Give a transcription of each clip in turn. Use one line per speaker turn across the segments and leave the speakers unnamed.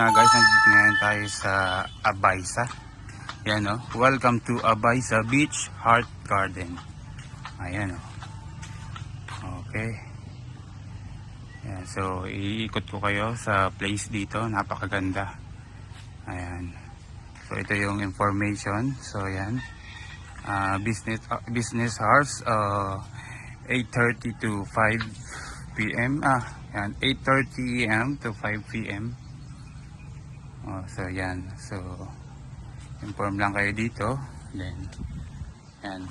nga guys, nandito ngayon tayo sa Abaysa. Yan o. Welcome to Abaysa Beach Heart Garden. Ayan o. Okay. Yan, so iikot ko kayo sa place dito. Napakaganda. Ayan. So ito yung information. So yan. Ah, business ah, business hours uh, 8:30 to 5 p.m. Ah, yan 8:30 a.m. to 5 p.m. Oh, so yan. So inform lang kayo dito. Then yan.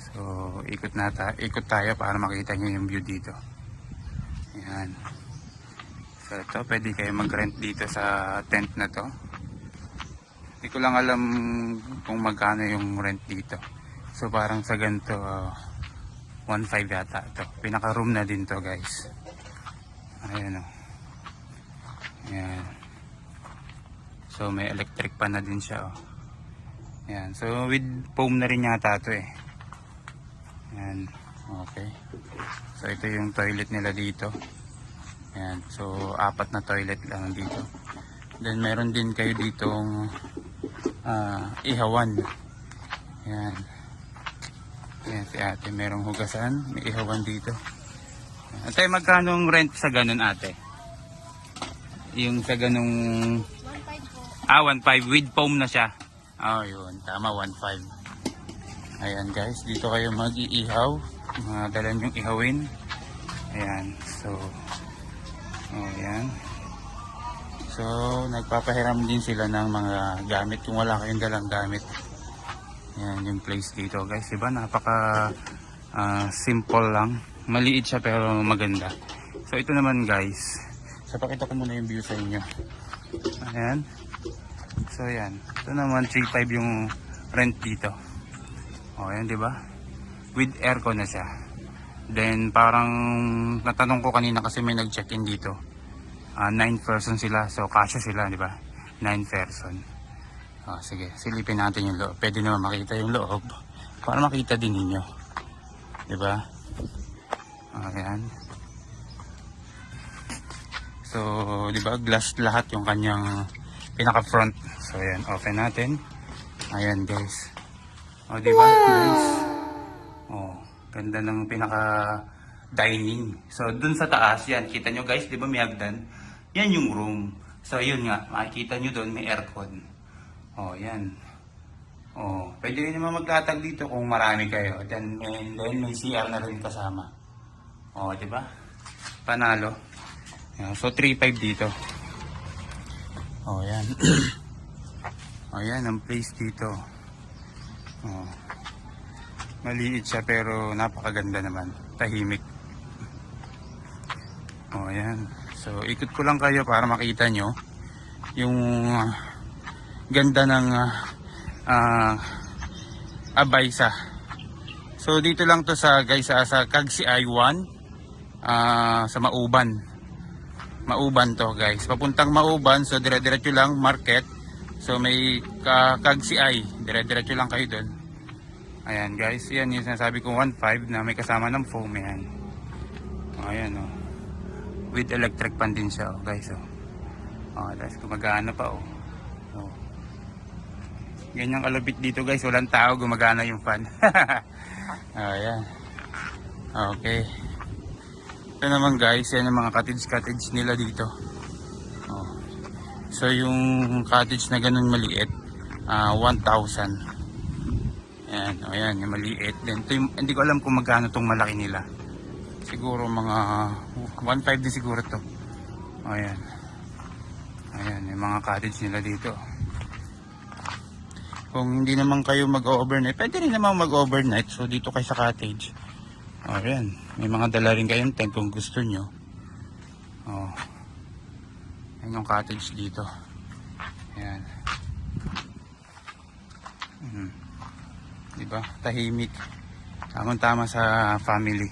So ikot na ta ikot tayo para makita niyo yung view dito. Yan. So ito pwede kayo mag-rent dito sa tent na to. Hindi ko lang alam kung magkano yung rent dito. So parang sa ganito uh, 1.5 yata ito. Pinaka room na din to guys. Ayan o. Ayan. So may electric pa na din siya oh. Ayan. So with foam na rin yata ito eh. Ayan. Okay. So ito yung toilet nila dito. Ayan. So apat na toilet lang dito. Then meron din kayo ditong ah, ihawan. Ayan. Ayan si ate. Merong hugasan. May ihawan dito. Ate, magkano ang rent sa ganun ate? Yung sa ganung
1.5 po.
Ah, 1.5 with foam na siya. Oh, yun. Tama, 1.5. Ayan guys, dito kayo mag-iihaw. Mga dala yung ihawin. Ayan, so... Ayan. So, nagpapahiram din sila ng mga gamit kung wala kayong dalang gamit. Ayan yung place dito guys. Diba? Napaka ah, simple lang. Maliit siya pero maganda. So, ito naman guys. So, pakita ko muna yung view sa inyo. Ayan. So yan. Ito naman 3.5 yung rent dito. O yan, di ba? With aircon na siya. Then parang natanong ko kanina kasi may nag-check-in dito. 9 person sila. So kasya sila, di ba? 9 person. O, sige, silipin natin yung loob. Pwede naman makita yung loob. Para makita din ninyo. Di ba? Ayan. So, di ba, glass lahat yung kanyang pinaka front. So, ayan, open natin. Ayan, guys. O, di ba, guys? Oh, ganda ng pinaka dining. So, dun sa taas, yan, kita nyo guys, di ba may hagdan? Yan yung room. So, yun nga, makikita nyo dun, may aircon. Oh, yan. Oh, pwede rin naman maglatag dito kung marami kayo. Then, may, then may CR na rin kasama. Oh, di ba? Panalo. Ayan, so 3.5 dito. Oh, yan. oh, yan ang place dito. Oh. Maliit siya pero napakaganda naman. Tahimik. Oh, yan. So, ikot ko lang kayo para makita nyo yung ah, ganda ng ah, ah, Abaysa. So, dito lang to sa guys sa, sa Kagsi I1 ah, sa Mauban. Mauban to guys. Papuntang Mauban, so dire-diretso lang market. So may ka Kagsiay, dire-diretso lang kayo doon. Ayan guys, yan yung sinasabi ko 1.5 na may kasama ng foam yan. O, ayan o. With electric pan din siya oh, guys o. Oh, guys, gumagana pa o. Oh. Oh. Yan yung kalabit dito guys, walang tao, gumagana yung fan. Ayan. Okay. Ito naman guys, yan yung mga cottage-cottage nila dito. Oh. So yung cottage na ganun maliit, ah 1,000. Yan, o yan, yung maliit. Then, ito yung, hindi ko alam kung magkano tong malaki nila. Siguro mga 1,500 din siguro to. O yan. Ayan, yung mga cottage nila dito. Kung hindi naman kayo mag-overnight, pwede rin naman mag-overnight. So dito kayo sa cottage. O yan, may mga dala rin kayong tent kung gusto nyo. O. Yan yung cottage dito. Ayan. Hmm. Diba? Tahimik. Tamang tama sa family.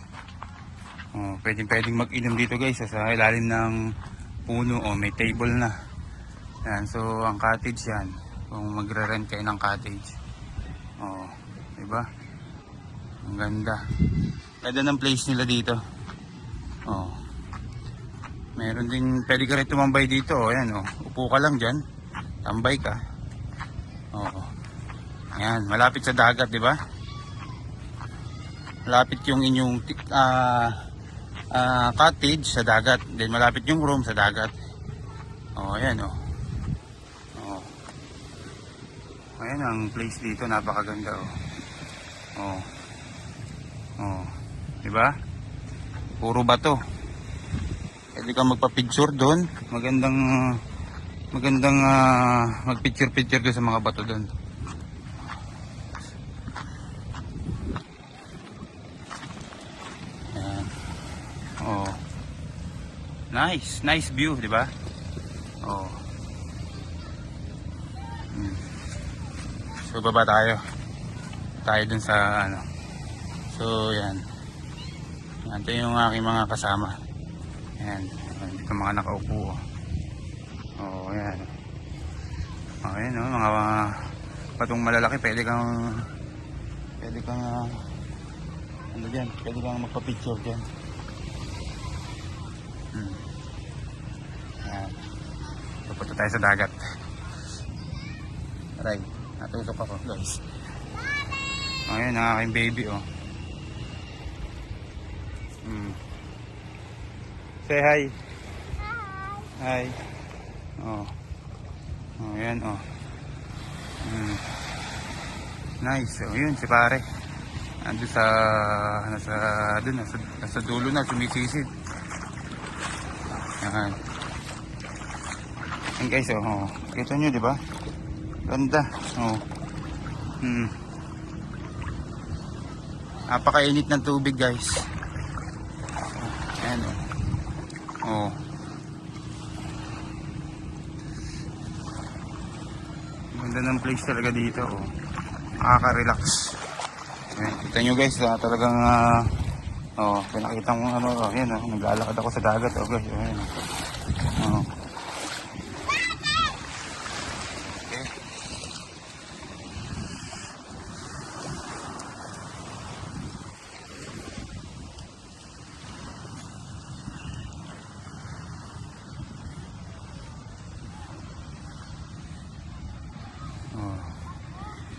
Oh, pwedeng pwedeng mag-inom dito guys sa ilalim ng puno o may table na. Yan, so ang cottage yan. Kung magre-rent kayo ng cottage. Oh, 'di ba? Ang ganda. Ganda ng place nila dito. Oh. Meron din, pwede ka rin tumambay dito. O, ayan, o. Upo ka lang dyan. Tambay ka. Oo. Ayan, malapit sa dagat, di ba? Malapit yung inyong ah ah, cottage sa dagat. Then malapit yung room sa dagat. Oh, ayan, oh. Oh. Ayan ang place dito, napakaganda, oh. Oh. Oh. Di ba? Puro bato. Pwede kang magpa-picture doon. Magandang magandang ah, mag-picture-picture doon sa mga bato doon. Oh. Nice, nice view, di ba? Oh. Hmm. So baba tayo. Tayo dun sa ano. So yan. Yan ito yung aking mga kasama. Yan. Yan, Dito mga nakaupo. Oh, oh yan. Oh, yan oh, mga patong malalaki. Pwede kang pwede kang ah, ano dyan, pwede kang magpa-picture dyan. Hmm. Yan. Pupunta tayo sa dagat. Aray, natusok ako guys. Ayan ang aking baby oh. Hmm. Say hi. Hi. Oh. Oh, yan oh. Hmm. Nice. Oh, yun si pare. Ando sa nasa doon nasa, nasa dulo na sumisisid. Yan. Yan guys oh. oh. Kita nyo di ba? Ganda. Oh. Hmm. Napakainit ng tubig guys. Ayan oh. Oh. Ganda ng place talaga dito oh. Nakaka-relax. Ayan, kita nyo guys, ah, talagang ah, oh, pinakita mo ano, oh, yan oh, naglalakad ako sa dagat oh guys, ayan. Oh.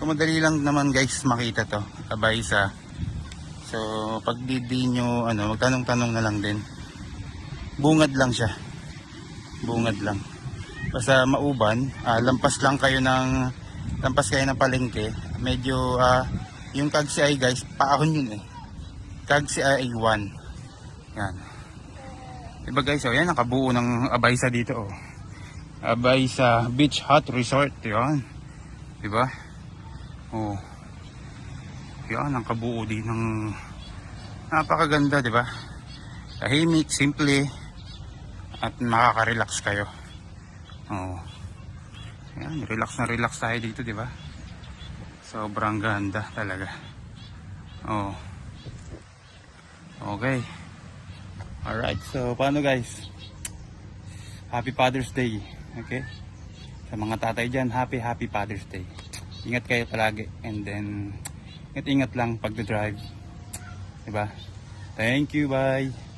Madali lang naman guys makita to. Kabay sa So, pag di, di nyo, ano, magtanong-tanong na lang din. Bungad lang siya. Bungad lang. Basta mauban, ah, lampas lang kayo ng, lampas kayo ng palengke. Medyo, ah, yung Kagsi ay guys, paahon yun eh. Kagsi ay 1. Yan. Diba guys, oh, yan, nakabuo ng Abaysa dito, oh. Abaysa Beach Hut Resort, yan. Diba? Oh. Yan, ang kabuo din ng napakaganda, di ba? Tahimik, simple, at makaka-relax kayo. Oh. Yan, relax na relax tayo dito, di ba? Sobrang ganda talaga. Oh. Okay. Alright, so paano guys? Happy Father's Day. Okay? Sa mga tatay dyan, happy happy Father's Day. Ingat kayo palagi. And then, ingat-ingat lang pag-drive. Diba? Thank you, bye.